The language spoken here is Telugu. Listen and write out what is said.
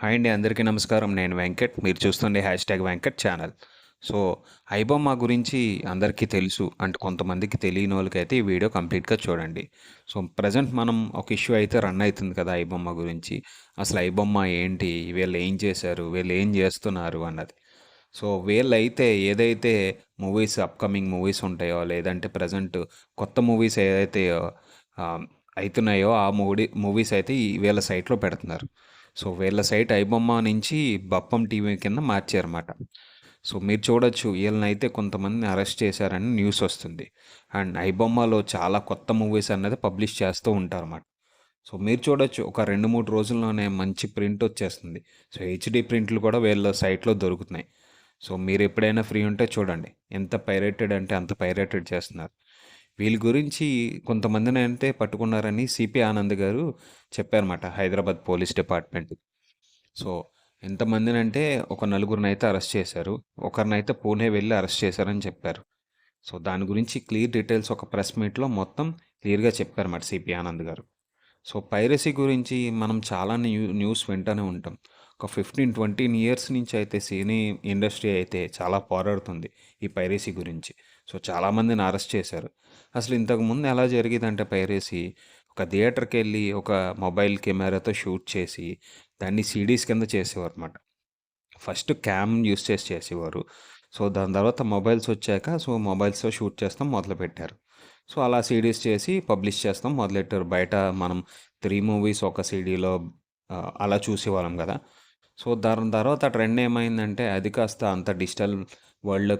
హాయ్ అండి అందరికీ నమస్కారం. నేను వెంకట్. మీరు చూస్తుండే hash tag Venkat channel so iBomma గురించి అందరికీ తెలుసు అంటే కొంతమందికి తెలియని వాళ్ళకైతే ఈ వీడియో కంప్లీట్గా చూడండి. సో ప్రజెంట్ మనం ఒక ఇష్యూ అయితే రన్ అవుతుంది కదా ఐబొమ్మ గురించి. అసలు ఐబొమ్మ ఏంటి? వీళ్ళు ఏం చేశారు? వీళ్ళు ఏం చేస్తున్నారు అన్నది. సో వీళ్ళైతే ఏదైతే మూవీస్ అప్కమింగ్ మూవీస్ ఉంటాయో లేదంటే ప్రజెంట్ కొత్త మూవీస్ ఏదైతే అవుతున్నాయో ఆ మూవీ మూవీస్ అయితే వీళ్ళ సైట్లో పెడుతున్నారు. సో వీళ్ళ సైట్ ఐబొమ్మ నుంచి బప్పం టీవీ కింద మార్చారన్నమాట. సో మీరు చూడొచ్చు వీళ్ళనైతే కొంతమందిని అరెస్ట్ చేశారని న్యూస్ వస్తుంది. అండ్ ఐబొమ్మలో చాలా కొత్త మూవీస్ అన్నది పబ్లిష్ చేస్తూ ఉంటారన్నమాట. సో మీరు చూడొచ్చు ఒక రెండు మూడు రోజుల్లోనే మంచి ప్రింట్ వచ్చేస్తుంది. సో హెచ్డి ప్రింట్లు కూడా వీళ్ళ సైట్లో దొరుకుతున్నాయి. సో మీరు ఎప్పుడైనా ఫ్రీ ఉంటే చూడండి ఎంత పైరేటెడ్ అంటే అంత పైరేటెడ్ చేస్తున్నారు. వీళ్ళ గురించి కొంతమందిని అయితే పట్టుకున్నారని సిపి ఆనంద్ గారు చెప్పారన్నమాట హైదరాబాద్ పోలీస్ డిపార్ట్మెంట్ సో ఎంతమందిని అంటే ఒక నలుగురిని అయితే అరెస్ట్ చేశారు ఒకరినైతే పూణే వెళ్ళి అరెస్ట్ చేశారని చెప్పారు. సో దాని గురించి క్లియర్ డీటెయిల్స్ ఒక ప్రెస్ మీట్లో మొత్తం క్లియర్గా చెప్పారన్నమాట సిపి ఆనంద్ గారు. సో పైరసీ గురించి మనం చాలా న్యూ న్యూస్ వింటూనే ఉంటాం. ఒక ఫిఫ్టీన్ ట్వంటీన్ ఇయర్స్ నుంచి అయితే సినీ ఇండస్ట్రీ అయితే చాలా పోరాడుతుంది ఈ పైరసీ గురించి. సో చాలామందిని అరెస్ట్ చేశారు. అసలు ఇంతకు ముందు ఎలా జరిగేదంటే పైరేసి ఒక థియేటర్కి వెళ్ళి ఒక మొబైల్ కెమెరాతో షూట్ చేసి దాన్ని సీడీస్ కింద చేసేవారు అనమాట ఫస్ట్ క్యామ్ యూస్ చేసి చేసేవారు. సో దాని తర్వాత మొబైల్స్ వచ్చాక సో మొబైల్స్తో షూట్ చేస్తాం మొదలుపెట్టారు. సో అలా సీడీస్ చేసి పబ్లిష్ చేస్తాం మొదలెట్టారు. బయట మనం త్రీ మూవీస్ ఒక సీడీలో అలా చూసేవాళ్ళం కదా. సో దాని తర్వాత ట్రెండ్ ఏమైందంటే అది కాస్త అంత డిజిటల్ వరల్డ్